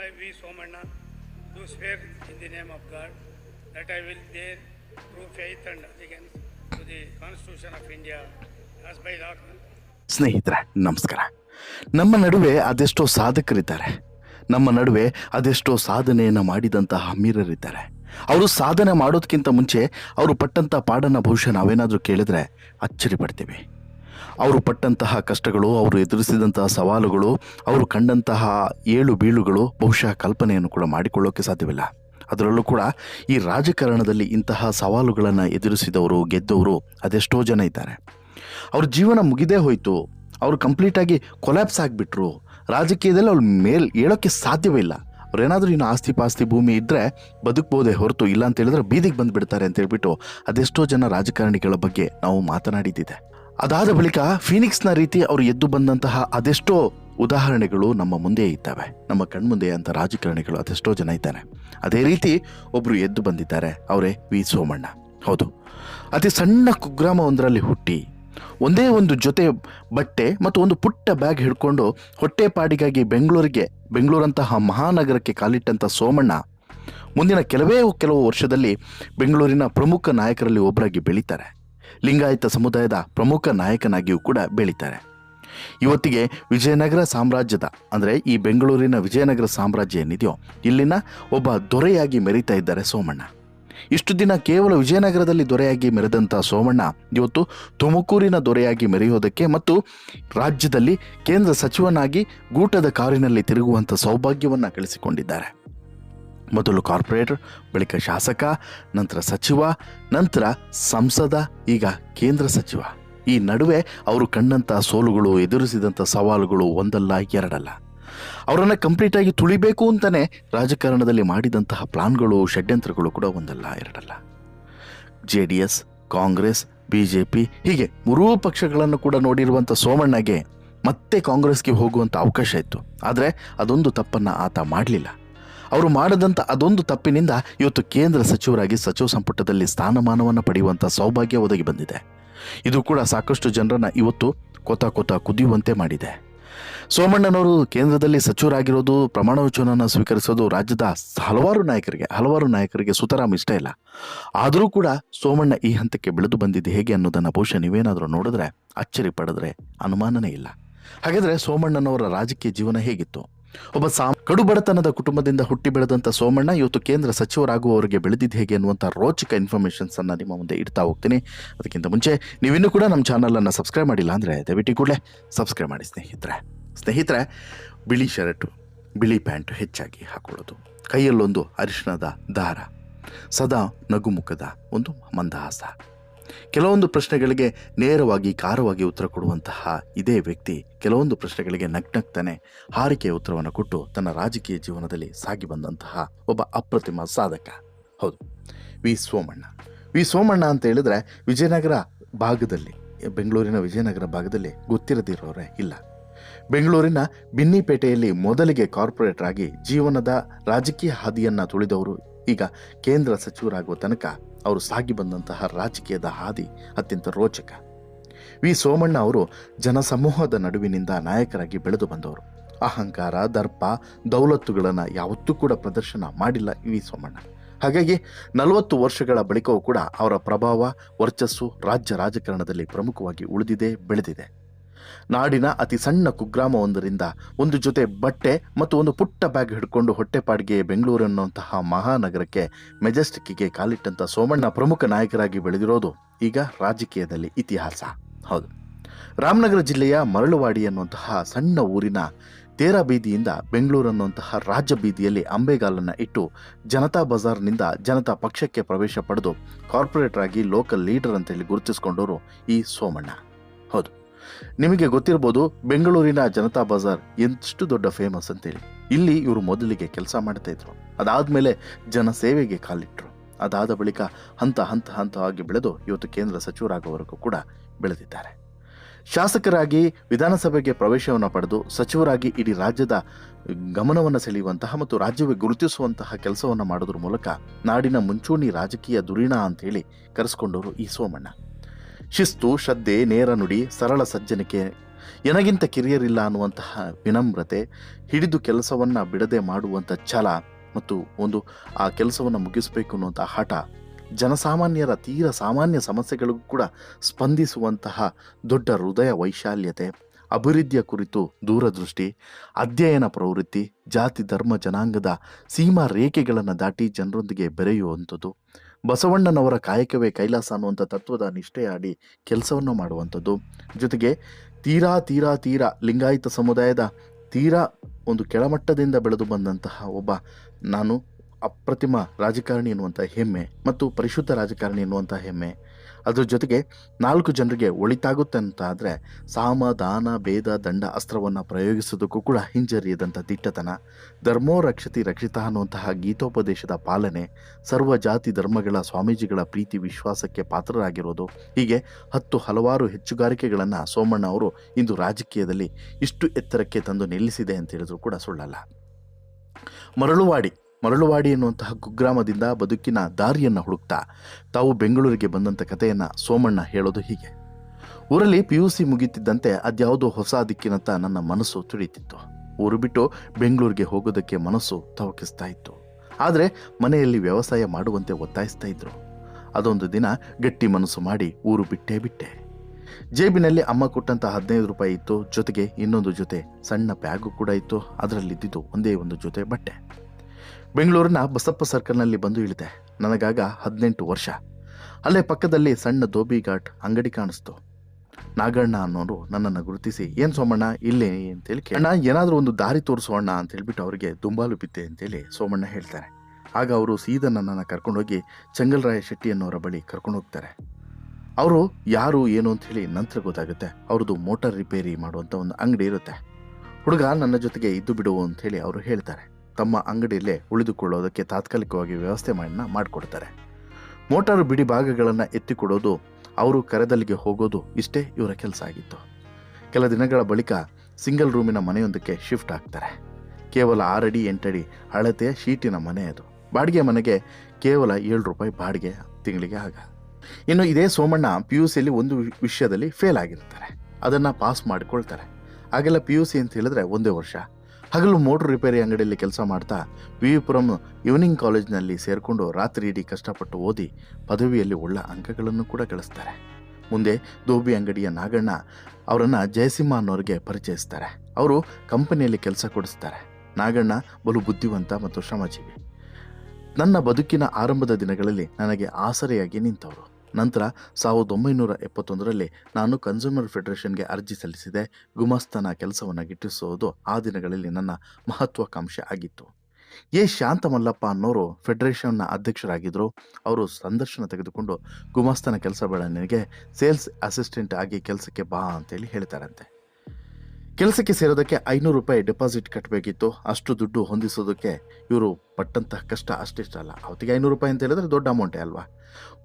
I, V. Somanna, do swear in the name of God that I will bear true faith and allegiance to the Constitution of India as by law. ಸ್ನೇಹಿತರೆ ನಮಸ್ಕಾರ ನಮ್ಮ ನಡುವೆ ಅದೆಷ್ಟೋ ಸಾಧಕರಿದ್ದಾರೆ ನಮ್ಮ ನಡುವೆ ಅದೆಷ್ಟೋ ಸಾಧನೆಯನ್ನು ಮಾಡಿದಂತಹ ಇದ್ದಾರೆ ಅವರು ಸಾಧನೆ ಮಾಡೋದಕ್ಕಿಂತ ಮುಂಚೆ ಅವರು ಪಟ್ಟಂಥ ಪಾಡನ್ನು ಬಹುಶಃ ನಾವೇನಾದರೂ ಕೇಳಿದ್ರೆ ಅಚ್ಚರಿ ಪಡ್ತೀವಿ ಅವರು ಪಟ್ಟಂತಹ ಕಷ್ಟಗಳು, ಅವರು ಎದುರಿಸಿದಂತಹ ಸವಾಲುಗಳು, ಅವರು ಕಂಡಂತಹ ಏಳು ಬೀಳುಗಳು ಬಹುಶಃ ಕಲ್ಪನೆಯನ್ನು ಕೂಡ ಮಾಡಿಕೊಳ್ಳೋಕೆ ಸಾಧ್ಯವಿಲ್ಲ. ಅದರಲ್ಲೂ ಕೂಡ ಈ ರಾಜಕಾರಣದಲ್ಲಿ ಇಂತಹ ಸವಾಲುಗಳನ್ನು ಎದುರಿಸಿದವರು, ಗೆದ್ದವರು ಅದೆಷ್ಟೋ ಜನ ಇದ್ದಾರೆ. ಅವ್ರ ಜೀವನ ಮುಗಿದೇ ಹೋಯಿತು. ಅವರು ಕಂಪ್ಲೀಟಾಗಿ ಕೊಲ್ಯಾಪ್ಸ್ ಆಗಿಬಿಟ್ರು. ರಾಜಕೀಯದಲ್ಲಿ ಅವ್ರ ಮೇಲ್ ಹೇಳೋಕ್ಕೆ ಸಾಧ್ಯವೇ ಇಲ್ಲ. ಅವ್ರೇನಾದರೂ ಇನ್ನು ಆಸ್ತಿ ಪಾಸ್ತಿ ಭೂಮಿ ಇದ್ದರೆ ಬದುಕ್ಬೋದೇ ಹೊರತು ಇಲ್ಲ ಅಂತ ಹೇಳಿದ್ರೆ ಬೀದಿಗೆ ಬಂದುಬಿಡ್ತಾರೆ ಅಂತ ಹೇಳ್ಬಿಟ್ಟು ಅದೆಷ್ಟೋ ಜನ ರಾಜಕಾರಣಿಗಳ ಬಗ್ಗೆ ನಾವು ಮಾತನಾಡಿದ್ದಿದೆ. ಅದಾದ ಬಳಿಕ ಫೀನಿಕ್ಸ್ನ ರೀತಿ ಅವರು ಎದ್ದು ಬಂದಂತಹ ಅದೆಷ್ಟೋ ಉದಾಹರಣೆಗಳು ನಮ್ಮ ಮುಂದೆ ಇದ್ದಾವೆ. ನಮ್ಮ ಕಣ್ಮುಂದೆ ಅಂತ ರಾಜಕಾರಣಿಗಳು ಅದೆಷ್ಟೋ ಜನ ಇದ್ದಾರೆ. ಅದೇ ರೀತಿ ಒಬ್ಬರು ಎದ್ದು ಬಂದಿದ್ದಾರೆ. ಅವರೇ ವಿ. ಸೋಮಣ್ಣ. ಹೌದು. ಅತಿ ಸಣ್ಣ ಕುಗ್ರಾಮವೊಂದರಲ್ಲಿ ಹುಟ್ಟಿ, ಒಂದೇ ಒಂದು ಜೊತೆ ಬಟ್ಟೆ ಮತ್ತು ಒಂದು ಪುಟ್ಟ ಬ್ಯಾಗ್ ಹಿಡ್ಕೊಂಡು ಹೊಟ್ಟೆಪಾಡಿಗಾಗಿ ಬೆಂಗಳೂರಿಗೆ, ಬೆಂಗಳೂರಂತಹ ಮಹಾನಗರಕ್ಕೆ ಕಾಲಿಟ್ಟಂಥ ಸೋಮಣ್ಣ, ಮುಂದಿನ ಕೆಲವೇ ಕೆಲವು ವರ್ಷದಲ್ಲಿ ಬೆಂಗಳೂರಿನ ಪ್ರಮುಖ ನಾಯಕರಲ್ಲಿ ಒಬ್ಬರಾಗಿ ಬೆಳೀತಾರೆ. ಲಿಂಗಾಯತ ಸಮುದಾಯದ ಪ್ರಮುಖ ನಾಯಕನಾಗಿಯೂ ಕೂಡ ಬೆಳೀತಾರೆ. ಇವತ್ತಿಗೆ ವಿಜಯನಗರ ಸಾಮ್ರಾಜ್ಯದ, ಅಂದರೆ ಈ ಬೆಂಗಳೂರಿನ ವಿಜಯನಗರ ಸಾಮ್ರಾಜ್ಯ ಏನಿದೆಯೋ, ಇಲ್ಲಿನ ಒಬ್ಬ ದೊರೆಯಾಗಿ ಮೆರೀತಾ ಇದ್ದಾರೆ ಸೋಮಣ್ಣ. ಇಷ್ಟು ದಿನ ಕೇವಲ ವಿಜಯನಗರದಲ್ಲಿ ದೊರೆಯಾಗಿ ಮೆರೆದಂಥ ಸೋಮಣ್ಣ ಇವತ್ತು ತುಮಕೂರಿನ ದೊರೆಯಾಗಿ ಮೆರೆಯೋದಕ್ಕೆ ಮತ್ತು ರಾಜ್ಯದಲ್ಲಿ ಕೇಂದ್ರ ಸಚಿವನಾಗಿ ಗೂಟದ ಕಾರಿನಲ್ಲಿ ತಿರುಗುವಂಥ ಸೌಭಾಗ್ಯವನ್ನು ಗಳಿಸಿಕೊಂಡಿದ್ದಾರೆ. ಮೊದಲು ಕಾರ್ಪೊರೇಟರ್, ಬಳಿಕ ಶಾಸಕ, ನಂತರ ಸಚಿವ, ನಂತರ ಸಂಸದ, ಈಗ ಕೇಂದ್ರ ಸಚಿವ. ಈ ನಡುವೆ ಅವರು ಕಂಡಂಥ ಸೋಲುಗಳು ಎದುರಿಸಿದಂಥ ಸವಾಲುಗಳು ಒಂದಲ್ಲ, ಎರಡಲ್ಲ. ಅವರನ್ನು ಕಂಪ್ಲೀಟಾಗಿ ತುಳಿಬೇಕು ಅಂತಲೇ ರಾಜಕಾರಣದಲ್ಲಿ ಮಾಡಿದಂತಹ ಪ್ಲಾನ್ಗಳು, ಷಡ್ಯಂತ್ರಗಳು ಕೂಡ ಒಂದಲ್ಲ, ಎರಡಲ್ಲ. J D S, Congress, B ಹೀಗೆ ಮೂರೂ ಪಕ್ಷಗಳನ್ನು ಕೂಡ ನೋಡಿರುವಂಥ ಸೋಮಣ್ಣಗೆ ಮತ್ತೆ ಕಾಂಗ್ರೆಸ್ಗೆ ಹೋಗುವಂಥ ಅವಕಾಶ ಇತ್ತು. ಆದರೆ ಅದೊಂದು ತಪ್ಪನ್ನು ಆತ ಮಾಡಲಿಲ್ಲ. ಅವರು ಮಾಡದಂಥ ಅದೊಂದು ತಪ್ಪಿನಿಂದ ಇವತ್ತು ಕೇಂದ್ರ ಸಚಿವರಾಗಿ ಸಚಿವ ಸಂಪುಟದಲ್ಲಿ ಸ್ಥಾನಮಾನವನ್ನು ಪಡೆಯುವಂಥ ಸೌಭಾಗ್ಯ ಒದಗಿ ಬಂದಿದೆ. ಇದು ಕೂಡ ಸಾಕಷ್ಟು ಜನರನ್ನು ಇವತ್ತು ಕೊತ ಕೊತ ಕುದಿಯುವಂತೆ ಮಾಡಿದೆ. ಸೋಮಣ್ಣನವರು ಕೇಂದ್ರದಲ್ಲಿ ಸಚಿವರಾಗಿರೋದು, ಪ್ರಮಾಣ ವಚನವನ್ನು ಸ್ವೀಕರಿಸೋದು ರಾಜ್ಯದ ಹಲವಾರು ನಾಯಕರಿಗೆ ಹಲವಾರು ನಾಯಕರಿಗೆ ಸುತರಾಮ್ ಇಷ್ಟ ಇಲ್ಲ. ಆದರೂ ಕೂಡ ಸೋಮಣ್ಣ ಈ ಹಂತಕ್ಕೆ ಬೆಳೆದು ಬಂದಿದ್ದು ಹೇಗೆ ಅನ್ನೋದನ್ನು ಬಹುಶಃ ನೀವೇನಾದರೂ ನೋಡಿದ್ರೆ ಅಚ್ಚರಿ ಪಡೆದ್ರೆ ಅನುಮಾನನೇ ಇಲ್ಲ. ಹಾಗಾದರೆ ಸೋಮಣ್ಣನವರ ರಾಜಕೀಯ ಜೀವನ ಹೇಗಿತ್ತು? ಒಬ್ಬ ಸಾ ಕಡುಬಡತನದ ಕುಟುಂಬದಿಂದ ಹುಟ್ಟಿ ಬೆಳೆದಂಥ ಸೋಮಣ್ಣ ಇವತ್ತು ಕೇಂದ್ರ ಸಚಿವರಾಗುವವರಿಗೆ ಬೆಳೆದಿದ್ದು ಹೇಗೆ ಅನ್ನುವಂಥ ರೋಚಕ ಇನ್ಫಾರ್ಮೇಶನ್ಸ್ ಅನ್ನ ನಿಮ್ಮ ಮುಂದೆ ಇಡ್ತಾ ಹೋಗ್ತೀನಿ. ಅದಕ್ಕಿಂತ ಮುಂಚೆ ನೀವಿನ್ನೂ ಕೂಡ ನಮ್ಮ ಚಾನಲನ್ನು ಸಬ್ಸ್ಕ್ರೈಬ್ ಮಾಡಿಲ್ಲ ಅಂದರೆ ದಯವಿಟ್ಟು ಕೂಡಲೇ ಸಬ್ಸ್ಕ್ರೈಬ್ ಮಾಡಿ ಸ್ನೇಹಿತರೆ. ಸ್ನೇಹಿತರೆ, ಬಿಳಿ ಶರ್ಟು, ಬಿಳಿ ಪ್ಯಾಂಟು ಹೆಚ್ಚಾಗಿ ಹಾಕೊಳ್ಳೋದು. ಕೈಯಲ್ಲೊಂದು ಅರಿಶಿಣದ ದಾರ, ಸದಾ ನಗುಮುಖದ ಒಂದು ಮಂದಹಾಸ. ಕೆಲವೊಂದು ಪ್ರಶ್ನೆಗಳಿಗೆ ನೇರವಾಗಿ ಕಾರವಾಗಿ ಉತ್ತರ ಕೊಡುವಂತಹ ಇದೇ ವ್ಯಕ್ತಿ ಕೆಲವೊಂದು ಪ್ರಶ್ನೆಗಳಿಗೆ ನಗ್ನಗ್ತಾನೆ ಹಾರಿಕೆಯ ಉತ್ತರವನ್ನು ಕೊಟ್ಟು ತನ್ನ ರಾಜಕೀಯ ಜೀವನದಲ್ಲಿ ಸಾಗಿ ಬಂದಂತಹ ಒಬ್ಬ ಅಪ್ರತಿಮ ಸಾಧಕ. ಹೌದು. ವಿ. ಸೋಮಣ್ಣ. ವಿ. ಸೋಮಣ್ಣ ಅಂತ ಹೇಳಿದ್ರೆ ವಿಜಯನಗರ ಭಾಗದಲ್ಲಿ, ಬೆಂಗಳೂರಿನ ವಿಜಯನಗರ ಭಾಗದಲ್ಲಿ ಗೊತ್ತಿರದಿರೋರೇ ಇಲ್ಲ. ಬೆಂಗಳೂರಿನ ಬಿನ್ನಿಪೇಟೆಯಲ್ಲಿ ಮೊದಲಿಗೆ ಕಾರ್ಪೊರೇಟರ್ ಆಗಿ ಜೀವನದ ರಾಜಕೀಯ ಹಾದಿಯನ್ನು ತುಳಿದವರು ಈಗ ಕೇಂದ್ರ ಸಚಿವರಾಗುವ ತನಕ ಅವರು ಸಾಗಿ ಬಂದಂತಹ ರಾಜಕೀಯದ ಹಾದಿ ಅತ್ಯಂತ ರೋಚಕ. ವಿ. ಸೋಮಣ್ಣ ಅವರು ಜನಸಮೂಹದ ನಡುವಿನಿಂದ ನಾಯಕರಾಗಿ ಬೆಳೆದು ಬಂದವರು. ಅಹಂಕಾರ, ದರ್ಪ, ದೌಲತ್ತುಗಳನ್ನು ಯಾವತ್ತೂ ಕೂಡ ಪ್ರದರ್ಶನ ಮಾಡಿಲ್ಲ ವಿ. ಸೋಮಣ್ಣ. ಹಾಗಾಗಿ ನಲವತ್ತು ವರ್ಷಗಳ ಬಳಿಕವೂ ಕೂಡ ಅವರ ಪ್ರಭಾವ, ವರ್ಚಸ್ಸು ರಾಜ್ಯ ರಾಜಕಾರಣದಲ್ಲಿ ಪ್ರಮುಖವಾಗಿ ಉಳಿದಿದೆ, ಬೆಳೆದಿದೆ. ನಾಡಿನ ಅತಿ ಸಣ್ಣ ಕುಗ್ರಾಮವೊಂದರಿಂದ ಒಂದು ಜೊತೆ ಬಟ್ಟೆ ಮತ್ತು ಒಂದು ಪುಟ್ಟ ಬ್ಯಾಗ್ ಹಿಡ್ಕೊಂಡು ಹೊಟ್ಟೆಪಾಡಿಗೆ ಬೆಂಗಳೂರು ಅನ್ನುವಂತಹ ಮಹಾನಗರಕ್ಕೆ ಮೆಜೆಸ್ಟಿಕ್ಗೆ ಕಾಲಿಟ್ಟಂಥ ಸೋಮಣ್ಣ ಪ್ರಮುಖ ನಾಯಕರಾಗಿ ಬೆಳೆದಿರೋದು ಈಗ ರಾಜಕೀಯದಲ್ಲಿ ಇತಿಹಾಸ. ಹೌದು. ರಾಮನಗರ ಜಿಲ್ಲೆಯ ಮರಳುವಾಡಿ ಅನ್ನುವಂತಹ ಸಣ್ಣ ಊರಿನ ತೇರ ಬೀದಿಯಿಂದ ಬೆಂಗಳೂರು ಅನ್ನುವಂತಹ ರಾಜ್ಯ ಬೀದಿಯಲ್ಲಿ ಅಂಬೆಗಾಲನ್ನು ಇಟ್ಟು ಜನತಾ ಬಜಾರ್ನಿಂದ ಜನತಾ ಪಕ್ಷಕ್ಕೆ ಪ್ರವೇಶ ಪಡೆದು ಕಾರ್ಪೊರೇಟರ್ ಆಗಿ ಲೋಕಲ್ ಲೀಡರ್ ಅಂತೇಳಿ ಗುರುತಿಸಿಕೊಂಡವರು ಈ ಸೋಮಣ್ಣ. ಹೌದು. ನಿಮಗೆ ಗೊತ್ತಿರ್ಬೋದು ಬೆಂಗಳೂರಿನ ಜನತಾ ಬಜಾರ್ ಎಷ್ಟು ದೊಡ್ಡ ಫೇಮಸ್ ಅಂತೇಳಿ. ಇಲ್ಲಿ ಇವರು ಮೊದಲಿಗೆ ಕೆಲಸ ಮಾಡ್ತಾ ಇದ್ರು. ಅದಾದಮೇಲೆ ಜನ ಸೇವೆಗೆ ಕಾಲಿಟ್ಟರು ಅದಾದ ಬಳಿಕ ಹಂತ ಹಂತ ಹಂತವಾಗಿ ಬೆಳೆದು ಇವತ್ತು ಕೇಂದ್ರ ಸಚಿವರಾಗುವವರೆಗೂ ಕೂಡ ಬೆಳೆದಿದ್ದಾರೆ. ಶಾಸಕರಾಗಿ ವಿಧಾನಸಭೆಗೆ ಪ್ರವೇಶವನ್ನು ಪಡೆದು ಸಚಿವರಾಗಿ ಇಡೀ ರಾಜ್ಯದ ಗಮನವನ್ನು ಸೆಳೆಯುವಂತಹ ಮತ್ತು ರಾಜ್ಯವೇ ಗುರುತಿಸುವಂತಹ ಕೆಲಸವನ್ನು ಮಾಡೋದ್ರ ಮೂಲಕ ನಾಡಿನ ಮುಂಚೂಣಿ ರಾಜಕೀಯ ದುರೀಣ ಅಂತೇಳಿ ಕರೆಸ್ಕೊಂಡವರು ಈ ಸೋಮಣ್ಣ. ಶಿಸ್ತು, ಶ್ರದ್ಧೆ, ನೇರ ನುಡಿ, ಸರಳ ಸಜ್ಜನಿಕೆ. ಎನಗಿಂತ ಕಿರಿಯರಿಲ್ಲ ಅನ್ನುವಂತಹ ವಿನಮ್ರತೆ, ಹಿಡಿದು ಕೆಲಸವನ್ನು ಬಿಡದೆ ಮಾಡುವಂಥ ಛಲ ಮತ್ತು ಒಂದು ಆ ಕೆಲಸವನ್ನು ಮುಗಿಸಬೇಕು ಅನ್ನುವಂಥ ಹಠ. ಜನಸಾಮಾನ್ಯರ ತೀರ ಸಾಮಾನ್ಯ ಸಮಸ್ಯೆಗಳಿಗೂ ಕೂಡ ಸ್ಪಂದಿಸುವಂತಹ ದೊಡ್ಡ ಹೃದಯ ವೈಶಾಲ್ಯತೆ. ಅಭಿವೃದ್ಧಿಯ ಕುರಿತು ದೂರದೃಷ್ಟಿ, ಅಧ್ಯಯನ ಪ್ರವೃತ್ತಿ, ಜಾತಿ, ಧರ್ಮ, ಜನಾಂಗದ ಸೀಮಾ ರೇಖೆಗಳನ್ನು ದಾಟಿ ಜನರೊಂದಿಗೆ ಬೆರೆಯುವಂಥದ್ದು, ಬಸವಣ್ಣನವರ ಕಾಯಕವೇ ಕೈಲಾಸ ಅನ್ನುವಂಥ ತತ್ವದ ನಿಷ್ಠೆಯಾಡಿ ಕೆಲಸವನ್ನು ಮಾಡುವಂಥದ್ದು. ಜೊತೆಗೆ ತೀರಾ ತೀರಾ ತೀರಾ ಲಿಂಗಾಯತ ಸಮುದಾಯದ ತೀರಾ ಒಂದು ಕೆಳಮಟ್ಟದಿಂದ ಬೆಳೆದು ಬಂದಂತಹ ಒಬ್ಬ ನಾನು ಅಪ್ರತಿಮ ರಾಜಕಾರಣಿ ಎನ್ನುವಂಥ ಹೆಮ್ಮೆ ಮತ್ತು ಪರಿಶುದ್ಧ ರಾಜಕಾರಣಿ ಎನ್ನುವಂಥ ಹೆಮ್ಮೆ. ಅದ್ರ ಜೊತೆಗೆ ನಾಲ್ಕು ಜನರಿಗೆ ಒಳಿತಾಗುತ್ತೆ ಅಂತ ಆದರೆ ಸಾಮ ದಾನ ಭೇದ, ದಂಡ ಅಸ್ತ್ರವನ್ನು ಪ್ರಯೋಗಿಸೋದಕ್ಕೂ ಕೂಡ ಹಿಂಜರಿಯದಂಥ ದಿಟ್ಟತನ. ಧರ್ಮೋ ರಕ್ಷತಿ ರಕ್ಷಿತ ಅನ್ನುವಂತಹ ಗೀತೋಪದೇಶದ ಪಾಲನೆ ಸರ್ವ ಜಾತಿ ಧರ್ಮಗಳ ಸ್ವಾಮೀಜಿಗಳ ಪ್ರೀತಿ ವಿಶ್ವಾಸಕ್ಕೆ ಪಾತ್ರರಾಗಿರೋದು. ಹೀಗೆ ಹತ್ತು ಹಲವಾರು ಹೆಚ್ಚುಗಾರಿಕೆಗಳನ್ನು ಸೋಮಣ್ಣ ಅವರು ಇಂದು ರಾಜಕೀಯದಲ್ಲಿ ಇಷ್ಟು ಎತ್ತರಕ್ಕೆ ತಂದು ನಿಲ್ಲಿಸಿದೆ ಅಂತ ಹೇಳಿದ್ರು ಕೂಡ ಸುಳ್ಳಲ್ಲ. ಮರಳುವಾಡಿ ಮರಳುವಾಡಿ ಎನ್ನುವಂತಹ ಕುಗ್ರಾಮದಿಂದ ಬದುಕಿನ ದಾರಿಯನ್ನು ಹುಡುಕ್ತಾ ತಾವು ಬೆಂಗಳೂರಿಗೆ ಬಂದಂಥ ಕಥೆಯನ್ನು ಸೋಮಣ್ಣ ಹೇಳೋದು ಹೀಗೆ. ಊರಲ್ಲಿ ಪಿ ಯು ಸಿ ಮುಗಿತಿದ್ದಂತೆ ಅದ್ಯಾವುದೋ ಹೊಸ ದಿಕ್ಕಿನತ್ತ ನನ್ನ ಮನಸ್ಸು ತುಳಿತಿತ್ತು. ಊರು ಬಿಟ್ಟು ಬೆಂಗಳೂರಿಗೆ ಹೋಗೋದಕ್ಕೆ ಮನಸ್ಸು ತವಕಿಸ್ತಾ ಇತ್ತು. ಆದರೆ ಮನೆಯಲ್ಲಿ ವ್ಯವಸಾಯ ಮಾಡುವಂತೆ ಒತ್ತಾಯಿಸ್ತಾ ಇದ್ರು. ಅದೊಂದು ದಿನ ಗಟ್ಟಿ ಮನಸ್ಸು ಮಾಡಿ ಊರು ಬಿಟ್ಟೇ ಬಿಟ್ಟೆ. ಜೇಬಿನಲ್ಲಿ ಅಮ್ಮ ಕೊಟ್ಟಂತ ಹದಿನೈದು ರೂಪಾಯಿ ಇತ್ತು. ಜೊತೆಗೆ ಇನ್ನೊಂದು ಜೊತೆ ಸಣ್ಣ ಬ್ಯಾಗು ಕೂಡ ಇತ್ತು. ಅದರಲ್ಲಿದ್ದಿದ್ದು ಒಂದೇ ಒಂದು ಜೊತೆ ಬಟ್ಟೆ. ಬೆಂಗಳೂರಿನ ಬಸಪ್ಪ ಸರ್ಕಲ್ನಲ್ಲಿ ಬಂದು ಇಳಿದೆ. ನನಗಾಗ ಹದಿನೆಂಟು ವರ್ಷ. ಅಲ್ಲೇ ಪಕ್ಕದಲ್ಲಿ ಸಣ್ಣ ಧೋಬಿ ಘಾಟ್ ಅಂಗಡಿ ಕಾಣಿಸ್ತು. ನಾಗಣ್ಣ ಅನ್ನೋರು ನನ್ನನ್ನು ಗುರುತಿಸಿ, ಏನು ಸೋಮಣ್ಣ, ಇಲ್ಲಿ ಅಂತೇಳಿ ಅಣ್ಣ, ಏನಾದರೂ ಒಂದು ದಾರಿ ತೋರಿಸೋಣ ಅಂತ ಹೇಳ್ಬಿಟ್ಟು ಅವರಿಗೆ ದುಂಬಾಲು ಬಿದ್ದೆ ಅಂತೇಳಿ ಸೋಮಣ್ಣ ಹೇಳ್ತಾರೆ. ಆಗ ಅವರು ಸೀದಾ ನನ್ನನ್ನು ಕರ್ಕೊಂಡೋಗಿ ಚಂಗಲರಾಯ ಶೆಟ್ಟಿ ಅನ್ನೋರ ಬಳಿ ಕರ್ಕೊಂಡು ಹೋಗ್ತಾರೆ. ಅವರು ಯಾರು, ಏನು ಅಂತ ಹೇಳಿ ನಂತರ ಗೊತ್ತಾಗುತ್ತೆ. ಅವ್ರದ್ದು ಮೋಟಾರ್ ರಿಪೇರಿ ಮಾಡುವಂಥ ಒಂದು ಅಂಗಡಿ ಇರುತ್ತೆ. ಹುಡುಗ ನನ್ನ ಜೊತೆಗೆ ಇದ್ದು ಬಿಡು ಅಂತ ಹೇಳಿ ಅವರು ಹೇಳ್ತಾರೆ. ತಮ್ಮ ಅಂಗಡಿಯಲ್ಲೇ ಉಳಿದುಕೊಳ್ಳೋದಕ್ಕೆ ತಾತ್ಕಾಲಿಕವಾಗಿ ವ್ಯವಸ್ಥೆ ಮಾಡಿನ ಮಾಡಿಕೊಡ್ತಾರೆ. ಮೋಟಾರು ಬಿಡಿ ಭಾಗಗಳನ್ನು ಎತ್ತಿಕೊಡೋದು, ಅವರು ಕರೆದಲ್ಲಿಗೆ ಹೋಗೋದು ಇಷ್ಟೇ ಇವರ ಕೆಲಸ ಆಗಿತ್ತು. ಕೆಲ ದಿನಗಳ ಬಳಿಕ ಸಿಂಗಲ್ ರೂಮಿನ ಮನೆಯೊಂದಕ್ಕೆ ಶಿಫ್ಟ್ ಆಗ್ತಾರೆ. ಕೇವಲ ಆರಡಿ ಎಂಟಡಿ ಅಳತೆಯ ಶೀಟಿನ ಮನೆ ಅದು. ಬಾಡಿಗೆ ಮನೆಗೆ ಕೇವಲ ಏಳು ರೂಪಾಯಿ ಬಾಡಿಗೆ ತಿಂಗಳಿಗೆ ಆಗ. ಇನ್ನು ಇದೇ ಸೋಮಣ್ಣ ಪಿ ಯು ಸಿಯಲ್ಲಿ ಒಂದು ವಿಷಯದಲ್ಲಿ ಫೇಲ್ ಆಗಿರ್ತಾರೆ. ಅದನ್ನು ಪಾಸ್ ಮಾಡಿಕೊಳ್ತಾರೆ. ಆಗೆಲ್ಲ ಪಿ ಯು ಸಿ ಅಂತ ಹೇಳಿದ್ರೆ ಒಂದೇ ವರ್ಷ. ಹಗಲು ಮೋಟರ್ ರಿಪೇರಿ ಅಂಗಡಿಯಲ್ಲಿ ಕೆಲಸ ಮಾಡ್ತಾ ವಿ ಪುರಂ ಈವ್ನಿಂಗ್ ಕಾಲೇಜ್ನಲ್ಲಿ ಸೇರಿಕೊಂಡು ರಾತ್ರಿ ಇಡೀ ಕಷ್ಟಪಟ್ಟು ಓದಿ ಪದವಿಯಲ್ಲಿ ಒಳ್ಳೆ ಅಂಕಗಳನ್ನು ಕೂಡ ಗಳಿಸ್ತಾರೆ. ಮುಂದೆ ದೋಬಿ ಅಂಗಡಿಯ ನಾಗಣ್ಣ ಅವರನ್ನು ಜಯಸಿಂಹ ಅನ್ನೋರಿಗೆ ಪರಿಚಯಿಸ್ತಾರೆ. ಅವರು ಕಂಪನಿಯಲ್ಲಿ ಕೆಲಸ ಕೊಡಿಸ್ತಾರೆ. ನಾಗಣ್ಣ ಬಲು ಬುದ್ಧಿವಂತ ಮತ್ತು ಶ್ರಮಜೀವಿ. ನನ್ನ ಬದುಕಿನ ಆರಂಭದ ದಿನಗಳಲ್ಲಿ ನನಗೆ ಆಸರೆಯಾಗಿ ನಿಂತವರು. ನಂತರ ಸಾವಿರದ ಒಂಬೈನೂರ ಎಪ್ಪತ್ತೊಂದರಲ್ಲಿ ನಾನು ಕನ್ಸ್ಯೂಮರ್ ಫೆಡರೇಷನ್ಗೆ ಅರ್ಜಿ ಸಲ್ಲಿಸಿದೆ. ಗುಮಾಸ್ತನ ಕೆಲಸವನ್ನು ಗಿಟ್ಟಿಸುವುದು ಆ ದಿನಗಳಲ್ಲಿ ನನ್ನ ಮಹತ್ವಾಕಾಂಕ್ಷೆ ಆಗಿತ್ತು. ಎ ಶಾಂತ ಮಲ್ಲಪ್ಪ ಅನ್ನೋರು ಫೆಡರೇಷನ್ನ ಅಧ್ಯಕ್ಷರಾಗಿದ್ದರು ಅವರು ಸಂದರ್ಶನ ತೆಗೆದುಕೊಂಡು ಗುಮಾಸ್ತನ ಕೆಲಸ ಬೆಳೆ ನನಗೆ ಸೇಲ್ಸ್ ಅಸಿಸ್ಟೆಂಟ್ ಆಗಿ ಕೆಲಸಕ್ಕೆ ಬಾ ಅಂತೇಳಿ ಹೇಳ್ತಾರಂತೆ. ಕೆಲಸಕ್ಕೆ ಸೇರೋದಕ್ಕೆ ಐನೂರು ರೂಪಾಯಿ ಡೆಪಾಸಿಟ್ ಕಟ್ಟಬೇಕಿತ್ತು ಅಷ್ಟು ದುಡ್ಡು ಹೊಂದಿಸೋದಕ್ಕೆ ಇವರು ಪಟ್ಟಂತಹ ಕಷ್ಟ ಅಷ್ಟಿಷ್ಟಲ್ಲ ಅವತ್ತಿಗೆ ಐನೂರು ರೂಪಾಯಿ ಅಂತ ಹೇಳಿದ್ರೆ ದೊಡ್ಡ ಅಮೌಂಟೇ ಅಲ್ವಾ?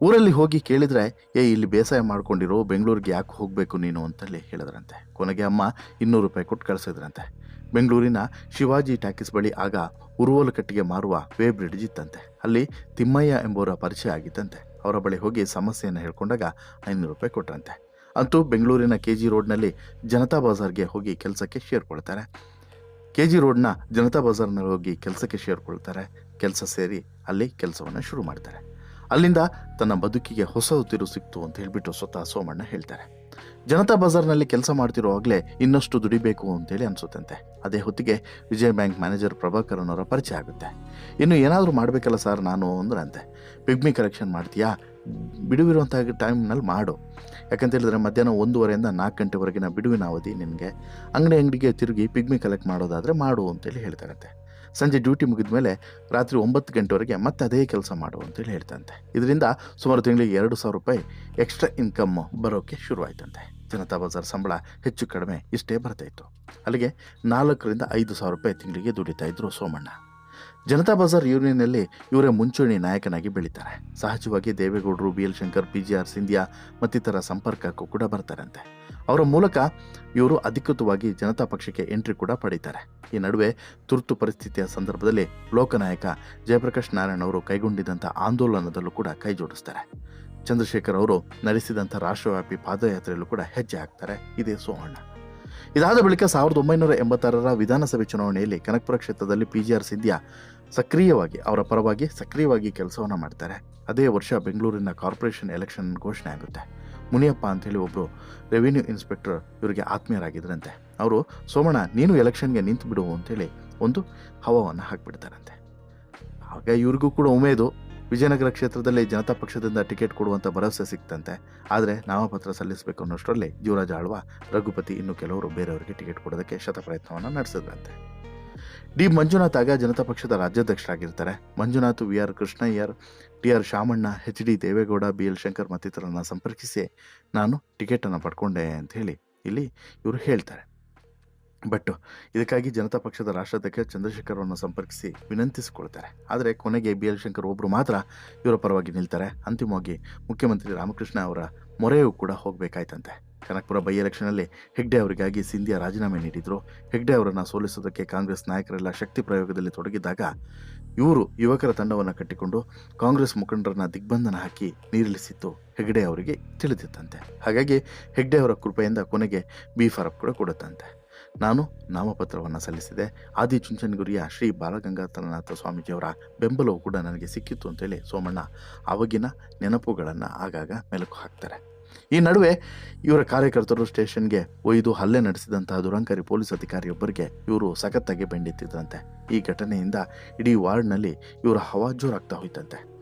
ಊರಲ್ಲಿ ಹೋಗಿ ಕೇಳಿದ್ರೆ, ಏ, ಇಲ್ಲಿ ಬೇಸಾಯ ಮಾಡ್ಕೊಂಡಿರೋ, ಬೆಂಗಳೂರಿಗೆ ಯಾಕೆ ಹೋಗಬೇಕು ನೀನು? ಅಂತೇಳಿ ಹೇಳಿದ್ರಂತೆ. ಕೊನೆಗೆ ಅಮ್ಮ ಇನ್ನೂರು ರೂಪಾಯಿ ಕೊಟ್ಟು ಕಳಿಸಿದ್ರಂತೆ. ಬೆಂಗಳೂರಿನ ಶಿವಾಜಿ ಟ್ಯಾಕಿಸ್ ಬಳಿ ಆಗ ಉರುವಲು ಕಟ್ಟಿಗೆ ಮಾರುವ ವೇ ಬ್ರಿಡ್ಜ್ ಇತ್ತಂತೆ. ಅಲ್ಲಿ ತಿಮ್ಮಯ್ಯ ಎಂಬುವರ ಪರಿಚಯ ಆಗಿತ್ತಂತೆ. ಅವರ ಬಳಿ ಹೋಗಿ ಸಮಸ್ಯೆಯನ್ನು ಹೇಳ್ಕೊಂಡಾಗ ಐನೂರು ರೂಪಾಯಿ ಕೊಟ್ರಂತೆ. ಅಂತೂ ಬೆಂಗಳೂರಿನ ಕೆ ಜಿ ರೋಡ್ನಲ್ಲಿ ಜನತಾ ಬಜಾರ್ಗೆ ಹೋಗಿ ಕೆಲಸಕ್ಕೆ ಸೇರ್ಕೊಳ್ತಾರೆ ಕೆ ಜಿ ರೋಡ್ನ ಜನತಾ ಬಜಾರ್ನಲ್ಲಿ ಹೋಗಿ ಕೆಲಸಕ್ಕೆ ಸೇರ್ಕೊಳ್ತಾರೆ ಕೆಲಸ ಸೇರಿ ಅಲ್ಲಿ ಕೆಲಸವನ್ನು ಶುರು ಮಾಡ್ತಾರೆ. ಅಲ್ಲಿಂದ ತನ್ನ ಬದುಕಿಗೆ ಹೊಸ ತಿರು ಸಿಕ್ತು ಅಂತ ಹೇಳಿಬಿಟ್ಟು ಸ್ವತಃ ಸೋಮಣ್ಣ ಹೇಳ್ತಾರೆ. ಜನತಾ ಬಜಾರ್ನಲ್ಲಿ ಕೆಲಸ ಮಾಡ್ತಿರುವಾಗಲೇ ಇನ್ನಷ್ಟು ದುಡಿಬೇಕು ಅಂತೇಳಿ ಅನಿಸುತ್ತಂತೆ. ಅದೇ ಹೊತ್ತಿಗೆ ವಿಜಯ ಬ್ಯಾಂಕ್ ಮ್ಯಾನೇಜರ್ ಪ್ರಭಾಕರನ್ ಅವರ ಪರಿಚಯ ಆಗುತ್ತೆ. ಇನ್ನು ಏನಾದರೂ ಮಾಡಬೇಕಲ್ಲ ಸರ್ ನಾನು ಅಂದ್ರಂತೆ. ಪಿಗ್ಮಿ ಕಲೆಕ್ಷನ್ ಮಾಡ್ತೀಯಾ? ಬಿಡುವಿರುವಂಥ ಟೈಮ್ನಲ್ಲಿ ಮಾಡು. ಯಾಕಂತ ಹೇಳಿದ್ರೆ ಮಧ್ಯಾಹ್ನ ಒಂದೂವರೆಯಿಂದ ನಾಲ್ಕು ಗಂಟೆವರೆಗಿನ ಬಿಡುವಿನ ಅವಧಿ ನಿನಗೆ. ಅಂಗಡಿ ಅಂಗಡಿಗೆ ತಿರುಗಿ ಪಿಗ್ಮಿ ಕಲೆಕ್ಟ್ ಮಾಡೋದಾದರೆ ಮಾಡು ಅಂತೇಳಿ ಹೇಳ್ತಾರಂತೆ ಸಂಜೆ ಡ್ಯೂಟಿ ಮುಗಿದ ಮೇಲೆ ರಾತ್ರಿ ಒಂಬತ್ತು ಗಂಟೆವರೆಗೆ ಮತ್ತೆ ಅದೇ ಕೆಲಸ ಮಾಡು ಅಂತೇಳಿ ಹೇಳ್ತಂತೆ. ಇದರಿಂದ ಸುಮಾರು ತಿಂಗಳಿಗೆ ಎರಡು ಸಾವಿರ ರೂಪಾಯಿ ಎಕ್ಸ್ಟ್ರಾ ಇನ್ಕಮ್ ಬರೋಕ್ಕೆ ಶುರುವಾಯ್ತಂತೆ. ಜನತಾ ಬಜಾರ್ ಸಂಬಳ ಹೆಚ್ಚು ಕಡಿಮೆ ಇಷ್ಟೇ ಬರ್ತಾಯಿತ್ತು ಅಲ್ಲಿಗೆ ನಾಲ್ಕರಿಂದ ಐದು ಸಾವಿರ ರೂಪಾಯಿ ತಿಂಗಳಿಗೆ ದುಡಿತಾ ಇದ್ರು ಸೋಮಣ್ಣ. ಜನತಾ ಬಜಾರ್ ಯೂನಿಯನ್ನಲ್ಲಿ ಇವರೇ ಮುಂಚೂಣಿ ನಾಯಕನಾಗಿ ಬೆಳೀತಾರೆ. ಸಹಜವಾಗಿ ದೇವೇಗೌಡರು, B L Shankar P G R Scindia ಮತ್ತಿತರ ಸಂಪರ್ಕಕ್ಕೂ ಕೂಡ ಬರ್ತಾರಂತೆ. ಅವರ ಮೂಲಕ ಇವರು ಅಧಿಕೃತವಾಗಿ ಜನತಾ ಪಕ್ಷಕ್ಕೆ ಎಂಟ್ರಿ ಕೂಡ ಪಡೀತಾರೆ. ಈ ನಡುವೆ ತುರ್ತು ಪರಿಸ್ಥಿತಿಯ ಸಂದರ್ಭದಲ್ಲಿ ಲೋಕನಾಯಕ ಜಯಪ್ರಕಾಶ್ ನಾರಾಯಣ್ ಅವರು ಕೈಗೊಂಡಿದ್ದಂಥ ಆಂದೋಲನದಲ್ಲೂ ಕೂಡ ಕೈಜೋಡಿಸ್ತಾರೆ ಚಂದ್ರಶೇಖರ್ ಅವರು ನಡೆಸಿದಂಥ ರಾಷ್ಟ್ರವ್ಯಾಪಿ ಪಾದಯಾತ್ರೆಯಲ್ಲೂ ಕೂಡ ಹೆಜ್ಜೆ ಹಾಕ್ತಾರೆ. ಇದೇ ಸೋಹಣ್ಣ ಇದಾದ ಬಳಿಕ ಸಾವಿರದ ಒಂಬೈನೂರ ಎಂಬತ್ತಾರರ ವಿಧಾನಸಭೆ ಚುನಾವಣೆಯಲ್ಲಿ ಕನಕಪುರ ಕ್ಷೇತ್ರದಲ್ಲಿ ಪಿ ಜಿ ಸಿಂಧ್ಯಾ ಸಕ್ರಿಯವಾಗಿ, ಅವರ ಪರವಾಗಿ ಸಕ್ರಿಯವಾಗಿ ಕೆಲಸವನ್ನು ಮಾಡ್ತಾರೆ. ಅದೇ ವರ್ಷ ಬೆಂಗಳೂರಿನ ಕಾರ್ಪೊರೇಷನ್ ಎಲೆಕ್ಷನ್ ಘೋಷಣೆ ಆಗುತ್ತೆ. ಮುನಿಯಪ್ಪ ಅಂತೇಳಿ ಒಬ್ಬರು ರೆವಿನ್ಯೂ ಇನ್ಸ್ಪೆಕ್ಟರ್ ಇವರಿಗೆ ಆತ್ಮೀಯರಾಗಿದ್ದರಂತೆ ಅವರು, ಸೋಮಣ್ಣ, ನೀನು ಎಲೆಕ್ಷನ್ಗೆ ನಿಂತು ಬಿಡು ಅಂತೇಳಿ ಒಂದು ಹವವನ್ನು ಹಾಕಿಬಿಡ್ತಾರಂತೆ. ಆಗ ಇವ್ರಿಗೂ ಕೂಡ ಉಮೇದು, ವಿಜಯನಗರ ಕ್ಷೇತ್ರದಲ್ಲಿ ಜನತಾ ಪಕ್ಷದಿಂದ ಟಿಕೆಟ್ ಕೊಡುವಂಥ ಭರವಸೆ ಸಿಕ್ತಂತೆ. ಆದರೆ ನಾಮಪತ್ರ ಸಲ್ಲಿಸಬೇಕು ಅನ್ನೋಷ್ಟರಲ್ಲಿ ಜೀವರಾಜ ಆಳ್ವ, ರಘುಪತಿ ಇನ್ನು ಕೆಲವರು ಬೇರೆಯವರಿಗೆ ಟಿಕೆಟ್ ಕೊಡೋದಕ್ಕೆ ಶತಪ್ರಯತ್ನವನ್ನು ನಡೆಸಿದ್ರಂತೆ. ಡಿ ಮಂಜುನಾಥ್ ಆಗ ಜನತಾ ಪಕ್ಷದ ರಾಜ್ಯಾಧ್ಯಕ್ಷರಾಗಿರ್ತಾರೆ. Manjunath, V R Krishnaiyer, T R Shamanna, H D Devegowda, B L Shankar ಮತ್ತಿತರನ್ನು ಸಂಪರ್ಕಿಸಿ ನಾನು ಟಿಕೆಟನ್ನು ಪಡ್ಕೊಂಡೆ ಅಂತ ಹೇಳಿ ಇಲ್ಲಿ ಇವರು ಹೇಳ್ತಾರೆ. ಬಟ್ ಇದಕ್ಕಾಗಿ ಜನತಾ ಪಕ್ಷದ ರಾಷ್ಟ್ರಾಧ್ಯಕ್ಷ ಚಂದ್ರಶೇಖರ್ ಅವರನ್ನು ಸಂಪರ್ಕಿಸಿ ವಿನಂತಿಸಿಕೊಳ್ತಾರೆ. ಆದರೆ ಕೊನೆಗೆ ಬಿ ಎಲ್ ಶಂಕರ್ ಒಬ್ಬರು ಮಾತ್ರ ಇವರ ಪರವಾಗಿ ನಿಲ್ತಾರೆ. ಅಂತಿಮವಾಗಿ ಮುಖ್ಯಮಂತ್ರಿ ರಾಮಕೃಷ್ಣ ಅವರ ಮೊರೆಯೂ ಕೂಡ ಹೋಗಬೇಕಾಯ್ತಂತೆ. ಕನಕಪುರ ಬೈ ಎಲೆಕ್ಷನಲ್ಲಿ ಹೆಗ್ಡೆ ಅವರಿಗಾಗಿ ಸಿಂಧಿಯಾ ರಾಜೀನಾಮೆ ನೀಡಿದ್ರು. ಹೆಗ್ಡೆ ಅವರನ್ನು ಸೋಲಿಸೋದಕ್ಕೆ ಕಾಂಗ್ರೆಸ್ ನಾಯಕರೆಲ್ಲ ಶಕ್ತಿ ಪ್ರಯೋಗದಲ್ಲಿ ತೊಡಗಿದಾಗ ಇವರು ಯುವಕರ ತಂಡವನ್ನು ಕಟ್ಟಿಕೊಂಡು ಕಾಂಗ್ರೆಸ್ ಮುಖಂಡರನ್ನ ದಿಗ್ಬಂಧನ ಹಾಕಿ ನೀರಿಳಿಸಿತ್ತು ಹೆಗ್ಡೆ ಅವರಿಗೆ ತಿಳಿದಿತ್ತಂತೆ. ಹಾಗಾಗಿ ಹೆಗ್ಡೆ ಅವರ ಕೃಪೆಯಿಂದ ಕೊನೆಗೆ ಬಿ ಫಾರಪ್ ಕೂಡ ಕೊಡುತ್ತಂತೆ. ನಾನು ನಾಮಪತ್ರವನ್ನು ಸಲ್ಲಿಸಿದೆ. ಆದಿ ಚುಂಚನಗುರಿಯ ಶ್ರೀ ಬಾಲಗಂಗಾಧರನಾಥ ಸ್ವಾಮೀಜಿಯವರ ಬೆಂಬಲವು ಕೂಡ ನನಗೆ ಸಿಕ್ಕಿತ್ತು ಅಂತೇಳಿ ಸೋಮಣ್ಣ ಆವಾಗಿನ ನೆನಪುಗಳನ್ನು ಆಗಾಗ ಮೆಲುಕು ಹಾಕ್ತಾರೆ. ಈ ನಡುವೆ ಇವರ ಕಾರ್ಯಕರ್ತರು ಸ್ಟೇಷನ್ಗೆ ಒಯ್ದು ಹಲ್ಲೆ ನಡೆಸಿದಂತಹ ದುರಂಕಾರಿ ಪೊಲೀಸ್ ಅಧಿಕಾರಿಯೊಬ್ಬರಿಗೆ ಇವರು ಸಖತ್ತಾಗಿ ಬೆಂಡಿತ್ತಿದ್ರಂತೆ. ಈ ಘಟನೆಯಿಂದ ಇಡೀ ವಾರ್ಡ್ನಲ್ಲಿ ಇವರ ಹವಾಜೋರಾಗ್ತಾ ಹೋಯ್ತಂತೆ.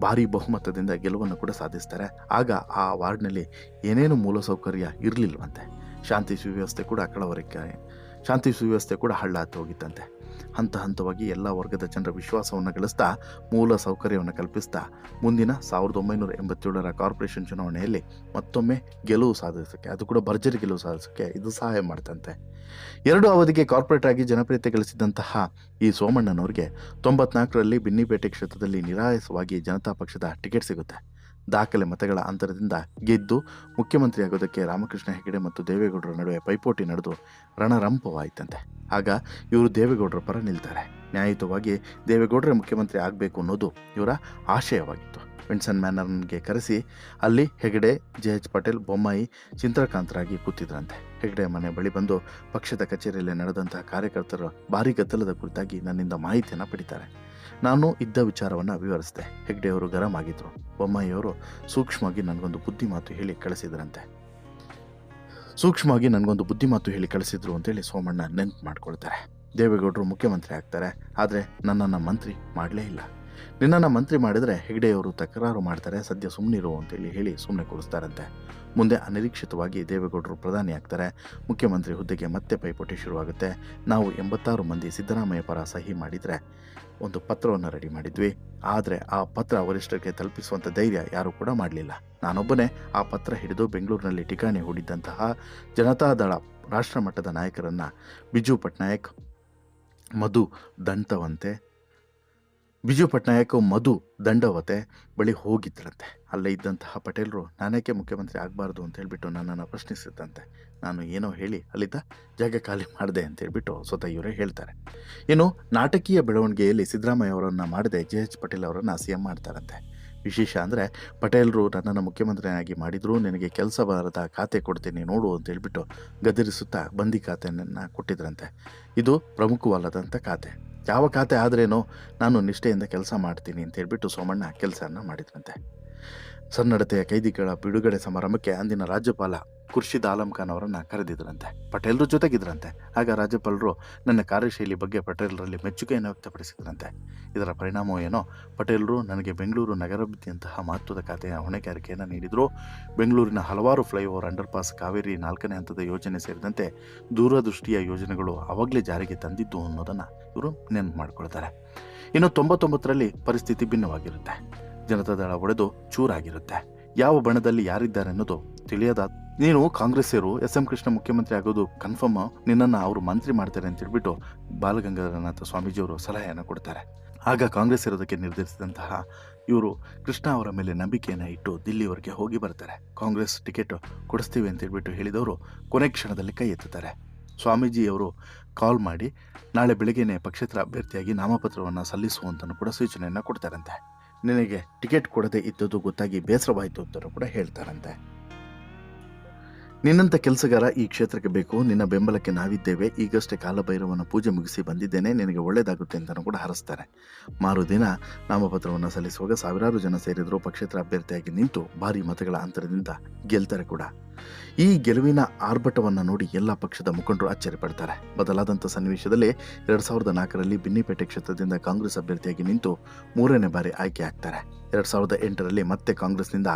ಭಾರಿ ಬಹುಮತದಿಂದ ಗೆಲುವನ್ನು ಕೂಡ ಸಾಧಿಸ್ತಾರೆ. ಆಗ ಆ ವಾರ್ಡ್ನಲ್ಲಿ ಏನೇನು ಮೂಲಸೌಕರ್ಯ ಇರಲಿಲ್ವಂತೆ. ಶಾಂತಿ ಸುವ್ಯವಸ್ಥೆ ಕೂಡ ಕಳವರಿಕೆ ಶಾಂತಿ ಸುವ್ಯವಸ್ಥೆ ಕೂಡ ಹಳ್ಳ ಹತ್ತು ಹೋಗಿತ್ತಂತೆ. ಹಂತ ಹಂತವಾಗಿ ಎಲ್ಲ ವರ್ಗದ ಜನರ ವಿಶ್ವಾಸವನ್ನು ಗಳಿಸ್ತಾ, ಮೂಲ ಸೌಕರ್ಯವನ್ನು ಕಲ್ಪಿಸ್ತಾ, ಮುಂದಿನ ಸಾವಿರದ ಒಂಬೈನೂರ ಎಂಬತ್ತೇಳರ ಕಾರ್ಪೊರೇಷನ್ ಚುನಾವಣೆಯಲ್ಲಿ ಮತ್ತೊಮ್ಮೆ ಗೆಲುವು ಸಾಧಿಸೋಕ್ಕೆ ಅದು ಕೂಡ ಭರ್ಜರಿ ಗೆಲುವು ಸಾಧಿಸೋಕ್ಕೆ ಇದು ಸಹಾಯ ಮಾಡ್ತಂತೆ. ಎರಡು ಅವಧಿಗೆ ಕಾರ್ಪೊರೇಟ್ ಆಗಿ ಜನಪ್ರಿಯತೆ ಗಳಿಸಿದಂತಹ ಈ ಸೋಮಣ್ಣನವರಿಗೆ ತೊಂಬತ್ನಾಲ್ಕರಲ್ಲಿ ಬಿನ್ನಿಪೇಟೆ ಕ್ಷೇತ್ರದಲ್ಲಿ ನಿರಾಯಸವಾಗಿ ಜನತಾ ಪಕ್ಷದ ಟಿಕೆಟ್ ಸಿಗುತ್ತೆ. ದಾಖಲೆ ಮತಗಳ ಅಂತರದಿಂದ ಗೆದ್ದು ಮುಖ್ಯಮಂತ್ರಿಯಾಗೋದಕ್ಕೆ ರಾಮಕೃಷ್ಣ ಹೆಗಡೆ ಮತ್ತು ದೇವೇಗೌಡರ ನಡುವೆ ಪೈಪೋಟಿ ನಡೆದು ರಣರಂಪವಾಯಿತಂತೆ. ಆಗ ಇವರು ದೇವೇಗೌಡರ ಪರ ನಿಲ್ತಾರೆ. ನ್ಯಾಯಯುತವಾಗಿ ದೇವೇಗೌಡರೇ ಮುಖ್ಯಮಂತ್ರಿ ಆಗಬೇಕು ಅನ್ನೋದು ಇವರ ಆಶಯವಾಗಿತ್ತು. ವಿನ್ಸನ್ ಮ್ಯಾನರ್ಗೆ ಕರೆಸಿ ಅಲ್ಲಿ ಹೆಗಡೆ ಜೆ ಎಚ್ ಪಟೇಲ್, ಬೊಮ್ಮಾಯಿ, ಚಿಂತ್ರಕಾಂತರಾಗಿ ಕೂತಿದ್ರಂತೆ. ಹೆಗಡೆ ಮನೆ ಬಳಿ ಬಂದು ಪಕ್ಷದ ಕಚೇರಿಯಲ್ಲಿ ನಡೆದಂತಹ ಕಾರ್ಯಕರ್ತರ ಭಾರಿ ಗದ್ದಲದ ಕುರಿತಾಗಿ ನನ್ನಿಂದ ಮಾಹಿತಿಯನ್ನು ಪಡಿತಾರೆ. ನಾನು ಇದ್ದ ವಿಚಾರವನ್ನು ವಿವರಿಸಿದೆ. ಹೆಗ್ಡೆಯವರು ಗರಂ ಆಗಿದ್ದರು ಬೊಮ್ಮಾಯಿಯವರು ಸೂಕ್ಷ್ಮವಾಗಿ ನನಗೊಂದು ಬುದ್ಧಿ ಮಾತು ಹೇಳಿ ಕಳಿಸಿದ್ರಂತೆ. ಸೂಕ್ಷ್ಮವಾಗಿ ನನಗೊಂದು ಬುದ್ಧಿ ಮಾತು ಹೇಳಿ ಕಳಿಸಿದ್ರು ಅಂತೇಳಿ ಸೋಮಣ್ಣ ನೆನ್ಪು ಮಾಡ್ಕೊಳ್ತಾರೆ. ದೇವೇಗೌಡರು ಮುಖ್ಯಮಂತ್ರಿ ಆಗ್ತಾರೆ. ಆದರೆ ನನ್ನನ್ನು ಮಂತ್ರಿ ಮಾಡಲೇ ಇಲ್ಲ. ನಿನ್ನನ್ನು ಮಂತ್ರಿ ಮಾಡಿದರೆ ಹೆಗ್ಡೆಯವರು ತಕರಾರು ಮಾಡ್ತಾರೆ, ಸದ್ಯ ಸುಮ್ಮನಿರು ಅಂತೇಳಿ ಹೇಳಿ ಸುಮ್ಮನೆ ಕೂರಿಸ್ತಾರಂತೆ. ಮುಂದೆ ಅನಿರೀಕ್ಷಿತವಾಗಿ ದೇವೇಗೌಡರು ಪ್ರಧಾನಿ ಆಗ್ತಾರೆ. ಮುಖ್ಯಮಂತ್ರಿ ಹುದ್ದೆಗೆ ಮತ್ತೆ ಪೈಪೋಟಿ ಶುರುವಾಗುತ್ತೆ. ನಾವು ಎಂಬತ್ತಾರು ಮಂದಿ ಸಿದ್ದರಾಮಯ್ಯ ಪರ ಸಹಿ ಮಾಡಿದರೆ ಒಂದು ಪತ್ರವನ್ನು ರೆಡಿ ಮಾಡಿದ್ವಿ. ಆದರೆ ಆ ಪತ್ರ ವರಿಷ್ಠರಿಗೆ ತಲುಪಿಸುವಂಥ ಧೈರ್ಯ ಯಾರೂ ಕೂಡ ಮಾಡಲಿಲ್ಲ. ನಾನೊಬ್ಬನೇ ಆ ಪತ್ರ ಹಿಡಿದು ಬೆಂಗಳೂರಿನಲ್ಲಿ ಠಿಕಾಣಿ ಹೂಡಿದ್ದಂತಹ ಜನತಾದಳ ರಾಷ್ಟ್ರಮಟ್ಟದ ನಾಯಕರನ್ನು ಬಿಜು ಪಟ್ನಾಯಕ್, ಮಧು ದಂತವಂತೆ ಬಿಜು ಪಟ್ನಾಯಕ್ ಮಧು ದಂಡವತೆ ಬಳಿ ಹೋಗಿದ್ರಂತೆ. ಅಲ್ಲೇ ಇದ್ದಂತಹ ಪಟೇಲರು, ನಾನೇಕೆ ಮುಖ್ಯಮಂತ್ರಿ ಆಗಬಾರ್ದು ಅಂತ ಹೇಳ್ಬಿಟ್ಟು ನನ್ನನ್ನು ಪ್ರಶ್ನಿಸಿದ್ದಂತೆ ನಾನು ಏನೋ ಹೇಳಿ, ಅಲ್ಲಿದ್ದ ಜಾಗ ಖಾಲಿ ಮಾಡಿದೆ ಅಂತ ಹೇಳ್ಬಿಟ್ಟು ಸ್ವತಃ ಇವರೇ ಹೇಳ್ತಾರೆ. ಇನ್ನು ನಾಟಕೀಯ ಬೆಳವಣಿಗೆಯಲ್ಲಿ ಸಿದ್ದರಾಮಯ್ಯ ಅವರನ್ನು ಮಾಡಿದೆ ಜೆ ಎಚ್ ಪಟೇಲ್ ಅವರನ್ನು ಸಿ ಎಂ ಮಾಡ್ತಾರಂತೆ. ವಿಶೇಷ ಅಂದರೆ ಪಟೇಲರು ನನ್ನನ್ನು ಮುಖ್ಯಮಂತ್ರಿಯಾಗಿ ಮಾಡಿದರೂ, ನಿನಗೆ ಕೆಲಸ ಬಾರದ ಖಾತೆ ಕೊಡ್ತೀನಿ ನೋಡು ಅಂತ ಹೇಳ್ಬಿಟ್ಟು ಗದರಿಸುತ್ತಾ ಬಂದಿ ಖಾತೆಯನ್ನು ಕೊಟ್ಟಿದ್ರಂತೆ. ಇದು ಪ್ರಮುಖವಲ್ಲದಂಥ ಖಾತೆ. ಯಾವ ಖಾತೆ ಆದ್ರೇನೋ ನಾನು ನಿಷ್ಠೆಯಿಂದ ಕೆಲಸ ಮಾಡ್ತೀನಿ ಅಂತ ಹೇಳ್ಬಿಟ್ಟು ಸೋಮಣ್ಣ ಕೆಲಸನ ಮಾಡಿದ್ರಂತೆ. ಸನ್ನಡತೆಯ ಕೈದಿಗಳ ಬಿಡುಗಡೆ ಸಮಾರಂಭಕ್ಕೆ ಅಂದಿನ ರಾಜ್ಯಪಾಲ ಖುರ್ಷಿದ್ ಆಲಂ ಖಾನ್ ಅವರನ್ನು ಕರೆದಿದ್ರಂತೆ. ಪಟೇಲರು ಜೊತೆಗಿದ್ರಂತೆ. ಆಗ ರಾಜ್ಯಪಾಲರು ನನ್ನ ಕಾರ್ಯಶೈಲಿ ಬಗ್ಗೆ ಪಟೇಲರಲ್ಲಿ ಮೆಚ್ಚುಗೆಯನ್ನು ವ್ಯಕ್ತಪಡಿಸಿದ್ರಂತೆ. ಇದರ ಪರಿಣಾಮ ಏನೋ? ಪಟೇಲರು ನನಗೆ ಬೆಂಗಳೂರು ನಗರಾಭಿವೃದ್ಧಿಯಂತಹ ಮಹತ್ವದ ಖಾತೆಯ ಹೊಣೆಗಾರಿಕೆಯನ್ನು ನೀಡಿದರು. ಬೆಂಗಳೂರಿನ ಹಲವಾರು ಫ್ಲೈಓವರ್ ಅಂಡರ್ಪಾಸ್ ಕಾವೇರಿ ನಾಲ್ಕನೇ ಹಂತದ ಯೋಜನೆ ಸೇರಿದಂತೆ ದೂರದೃಷ್ಟಿಯ ಯೋಜನೆಗಳು ಅವಾಗಲೇ ಜಾರಿಗೆ ತಂದಿದ್ದು ಅನ್ನೋದನ್ನು ಇವರು ನೆನಪು ಮಾಡಿಕೊಳ್ತಾರೆ. ಇನ್ನು ತೊಂಬತ್ತೊಂಬತ್ತರಲ್ಲಿ ಪರಿಸ್ಥಿತಿ ಭಿನ್ನವಾಗಿರುತ್ತೆ. ಜನತಾದಳ ಒಡೆದು ಚೂರಾಗಿರುತ್ತೆ. ಯಾವ ಬಣದಲ್ಲಿ ಯಾರಿದ್ದಾರೆ ಅನ್ನೋದು ತಿಳಿಯದ ನೀನು ಕಾಂಗ್ರೆಸ್ಸಿಯರು ಎಸ್ ಎಂ ಕೃಷ್ಣ ಮುಖ್ಯಮಂತ್ರಿ ಆಗೋದು ಕನ್ಫರ್ಮ್ ನಿನ್ನನ್ನು ಅವರು ಮಂತ್ರಿ ಮಾಡ್ತಾರೆ ಅಂತ ಹೇಳ್ಬಿಟ್ಟು ಬಾಲಗಂಗಾಧರನಾಥ ಸ್ವಾಮೀಜಿಯವರು ಸಲಹೆಯನ್ನು ಕೊಡ್ತಾರೆ. ಆಗ ಕಾಂಗ್ರೆಸ್ ಇರೋದಕ್ಕೆ ನಿರ್ಧರಿಸಿದಂತಹ ಇವರು ಕೃಷ್ಣ ಅವರ ಮೇಲೆ ನಂಬಿಕೆಯನ್ನು ಇಟ್ಟು ದಿಲ್ಲಿವರೆಗೆ ಹೋಗಿ ಬರ್ತಾರೆ. ಕಾಂಗ್ರೆಸ್ ಟಿಕೆಟ್ ಕೊಡಿಸ್ತೀವಿ ಅಂತ ಹೇಳ್ಬಿಟ್ಟು ಹೇಳಿದವರು ಕೊನೆ ಕ್ಷಣದಲ್ಲಿ ಕೈ ಎತ್ತುತ್ತಾರೆ. ಸ್ವಾಮೀಜಿಯವರು ಕಾಲ್ ಮಾಡಿ ನಾಳೆ ಬೆಳಗ್ಗೆನೇ ಪಕ್ಷೇತರ ಅಭ್ಯರ್ಥಿಯಾಗಿ ನಾಮಪತ್ರವನ್ನು ಸಲ್ಲಿಸುವಂತನೂ ಕೂಡ ಸೂಚನೆಯನ್ನು ಕೊಡ್ತಾರಂತೆ. ನಿನಗೆ ಟಿಕೆಟ್ ಕೊಡದೆ ಇದ್ದದ್ದು ಗೊತ್ತಾಗಿ ಬೇಸರವಾಯಿತು ಅಂತಲೂ ಕೂಡ ಹೇಳ್ತಾರಂತೆ. ನಿನ್ನಂಥ ಕೆಲಸಗಾರ ಈ ಕ್ಷೇತ್ರಕ್ಕೆ ಬೇಕು. ನಿನ್ನ ಬೆಂಬಲಕ್ಕೆ ನಾವಿದ್ದೇವೆ. ಈಗಷ್ಟೇ ಕಾಲಭೈರವನ ಪೂಜೆ ಮುಗಿಸಿ ಬಂದಿದ್ದೇನೆ. ನಿನಗೆ ಒಳ್ಳೆಯದಾಗುತ್ತೆ ಅಂತಲೂ ಕೂಡ ಹರಿಸ್ತಾರೆ. ಮಾರುದಿನ ನಾಮಪತ್ರವನ್ನು ಸಲ್ಲಿಸುವಾಗ ಸಾವಿರಾರು ಜನ ಸೇರಿದ್ರು. ಪಕ್ಷೇತರ ಅಭ್ಯರ್ಥಿಯಾಗಿ ನಿಂತು ಭಾರಿ ಮತಗಳ ಅಂತರದಿಂದ ಗೆಲ್ತಾರೆ ಕೂಡ. ಈ ಗೆಲುವಿನ ಆರ್ಭಟವನ್ನು ನೋಡಿ ಎಲ್ಲ ಪಕ್ಷದ ಮುಖಂಡರು ಅಚ್ಚರಿ ಪಡ್ತಾರೆ ಬದಲಾದಂಥ ಸನ್ನಿವೇಶದಲ್ಲಿ ಎರಡ್ ಸಾವಿರದ ನಾಲ್ಕರಲ್ಲಿ ಬಿನ್ನಿಪೇಟೆ ಕ್ಷೇತ್ರದಿಂದ ಕಾಂಗ್ರೆಸ್ ಅಭ್ಯರ್ಥಿಯಾಗಿ ನಿಂತು ಮೂರನೇ ಬಾರಿ ಆಯ್ಕೆ ಆಗ್ತಾರೆ. ಎರಡ್ ಸಾವಿರದ ಎಂಟರಲ್ಲಿ ಮತ್ತೆ ಕಾಂಗ್ರೆಸ್ನಿಂದ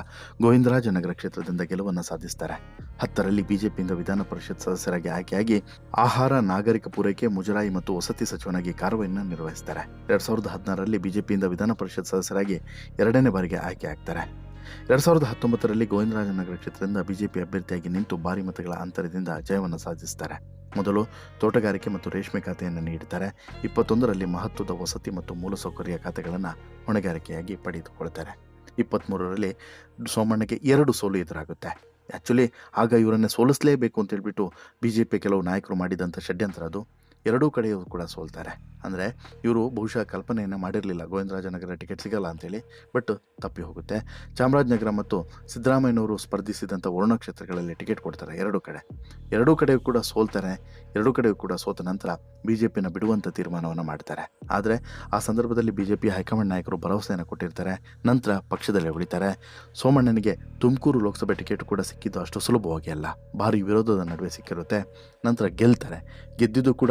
ಗೋವಿಂದರಾಜನಗರ ಕ್ಷೇತ್ರದಿಂದ ಗೆಲುವನ್ನು ಸಾಧಿಸ್ತಾರೆ. ಹತ್ತರಲ್ಲಿ ಬಿಜೆಪಿಯಿಂದ ವಿಧಾನ ಪರಿಷತ್ ಸದಸ್ಯರಾಗಿ ಆಯ್ಕೆಯಾಗಿ ಆಹಾರ, ನಾಗರಿಕ ಪೂರೈಕೆ, ಮುಜರಾಯಿ ಮತ್ತು ವಸತಿ ಸಚಿವನಾಗಿ ಕಾರ್ಯವನ್ನು ನಿರ್ವಹಿಸ್ತಾರೆ. ಎರಡ್ ಸಾವಿರದ ಹದಿನಾರರಲ್ಲಿ ಬಿಜೆಪಿಯಿಂದ ವಿಧಾನ ಪರಿಷತ್ ಸದಸ್ಯರಾಗಿ ಎರಡನೇ ಬಾರಿಗೆ ಆಯ್ಕೆ ಆಗ್ತಾರೆ. ಎರಡ್ ಸಾವಿರದ ಹತ್ತೊಂಬತ್ತರಲ್ಲಿ ಗೋವಿಂದರಾಜನಗರ ಕ್ಷೇತ್ರದಿಂದ ಬಿಜೆಪಿ ಅಭ್ಯರ್ಥಿಯಾಗಿ ನಿಂತು ಭಾರಿ ಮತಗಳ ಅಂತರದಿಂದ ಜಯವನ್ನು ಸಾಧಿಸ್ತಾರೆ. ಮೊದಲು ತೋಟಗಾರಿಕೆ ಮತ್ತು ರೇಷ್ಮೆ ಖಾತೆಯನ್ನು ನೀಡುತ್ತಾರೆ ಇಪ್ಪತ್ತೊಂದರಲ್ಲಿ ಮಹತ್ವದ ವಸತಿ ಮತ್ತು ಮೂಲಸೌಕರ್ಯ ಖಾತೆಗಳನ್ನು ಹೊಣೆಗಾರಿಕೆಯಾಗಿ ಪಡೆದುಕೊಳ್ತಾರೆ ಇಪ್ಪತ್ತ್ಮೂರರಲ್ಲಿ ಸೋಮಣ್ಣಗೆ ಎರಡು ಸೋಲು ಎದುರಾಗುತ್ತೆ. ಆ್ಯಕ್ಚುಲಿ ಆಗ ಇವರನ್ನು ಸೋಲಿಸಲೇಬೇಕು ಅಂತ ಹೇಳ್ಬಿಟ್ಟು ಬಿ ಜೆ ಪಿ ಕೆಲವು ನಾಯಕರು ಮಾಡಿದಂಥ ಷಡ್ಯಂತ್ರ ಅದು. ಎರಡೂ ಕಡೆಯೂ ಕೂಡ ಸೋಲ್ತಾರೆ. ಅಂದರೆ ಇವರು ಬಹುಶಃ ಕಲ್ಪನೆಯನ್ನು ಮಾಡಿರಲಿಲ್ಲ. ಗೋವಿಂದರಾಜನಗರ ಟಿಕೆಟ್ ಸಿಗಲ್ಲ ಅಂತೇಳಿ. ಬಟ್ ತಪ್ಪಿ ಹೋಗುತ್ತೆ. ಚಾಮರಾಜನಗರ ಮತ್ತು ಸಿದ್ದರಾಮಯ್ಯನವರು ಸ್ಪರ್ಧಿಸಿದಂಥ ವರುಣ ಕ್ಷೇತ್ರಗಳಲ್ಲಿ ಟಿಕೆಟ್ ಕೊಡ್ತಾರೆ ಎರಡೂ ಕಡೆ. ಎರಡೂ ಕಡೆಯೂ ಕೂಡ ಸೋಲ್ತಾರೆ. ಎರಡೂ ಕಡೆಯೂ ಕೂಡ ಸೋತ ನಂತರ ಬಿ ಜೆ ಪಿನ ಬಿಡುವಂಥ ತೀರ್ಮಾನವನ್ನು ಮಾಡ್ತಾರೆ. ಆದರೆ ಆ ಸಂದರ್ಭದಲ್ಲಿ ಬಿ ಜೆ ಪಿ ಹೈಕಮಾಂಡ್ ನಾಯಕರು ಭರವಸೆಯನ್ನು ಕೊಟ್ಟಿರ್ತಾರೆ. ನಂತರ ಪಕ್ಷದಲ್ಲೇ ಉಳಿತಾರೆ. ಸೋಮಣ್ಣನಿಗೆ ತುಮಕೂರು ಲೋಕಸಭೆ ಟಿಕೆಟ್ ಕೂಡ ಸಿಕ್ಕಿದ್ದು ಅಷ್ಟು ಸುಲಭವಾಗಿ ಅಲ್ಲ. ಭಾರಿ ವಿರೋಧದ ನಡುವೆ ಸಿಕ್ಕಿರುತ್ತೆ. ನಂತರ ಗೆಲ್ತಾರೆ. ಗೆದ್ದಿದ್ದು ಕೂಡ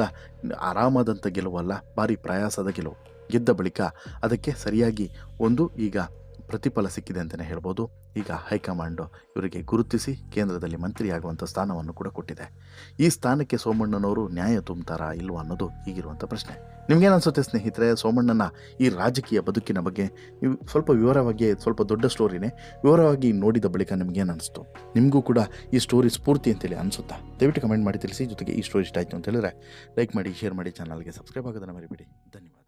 ಆರಾಮಾದಂಥ ಗೆಲುವಲ್ಲ ಭಾರಿ ಪ್ರಯಾಸದ ಗೆಲುವು. ಗೆದ್ದ ಬಳಿಕ ಅದಕ್ಕೆ ಸರಿಯಾಗಿ ಒಂದು ಈಗ ಪ್ರತಿಫಲ ಸಿಕ್ಕಿದೆ ಅಂತಲೇ ಹೇಳ್ಬೋದು. ಈಗ ಹೈಕಮಾಂಡು ಇವರಿಗೆ ಗುರುತಿಸಿ ಕೇಂದ್ರದಲ್ಲಿ ಮಂತ್ರಿಯಾಗುವಂಥ ಸ್ಥಾನವನ್ನು ಕೂಡ ಕೊಟ್ಟಿದೆ. ಈ ಸ್ಥಾನಕ್ಕೆ ಸೋಮಣ್ಣನವರು ನ್ಯಾಯ ತುಂಬುತ್ತಾರಾ ಇಲ್ವಾ ಅನ್ನೋದು ಈಗಿರುವಂಥ ಪ್ರಶ್ನೆ. ನಿಮ್ಗೇನು ಅನ್ಸುತ್ತೆ ಸ್ನೇಹಿತರೆ, ಸೋಮಣ್ಣನ ಈ ರಾಜಕೀಯ ಬದುಕಿನ ಬಗ್ಗೆ? ಸ್ವಲ್ಪ ವಿವರವಾಗಿ, ಸ್ವಲ್ಪ ದೊಡ್ಡ ಸ್ಟೋರಿನೇ ವಿವರವಾಗಿ ನೋಡಿದ ಬಳಿಕ ನಿಮ್ಗೇನು ಅನಿಸ್ತು ನಿಮಗೂ ಕೂಡ ಈ ಸ್ಟೋರಿ ಸ್ಫೂರ್ತಿ ಅಂತೇಳಿ ಅನಿಸುತ್ತಾ? ದಯವಿಟ್ಟು ಕಮೆಂಟ್ ಮಾಡಿ ತಿಳಿಸಿ, ಜೊತೆಗೆ ಈ ಸ್ಟೋರಿ ಇಷ್ಟ ಆಯಿತು ಅಂತ ಹೇಳಿದ್ರೆ ಲೈಕ್ ಮಾಡಿ, ಶೇರ್ ಮಾಡಿ, ಚಾನಲ್ಗೆ ಸಬ್ಸ್ಕ್ರೈಬ್ ಆಗೋದನ್ನು ಮರಿಬೇಡಿ. ಧನ್ಯವಾದ.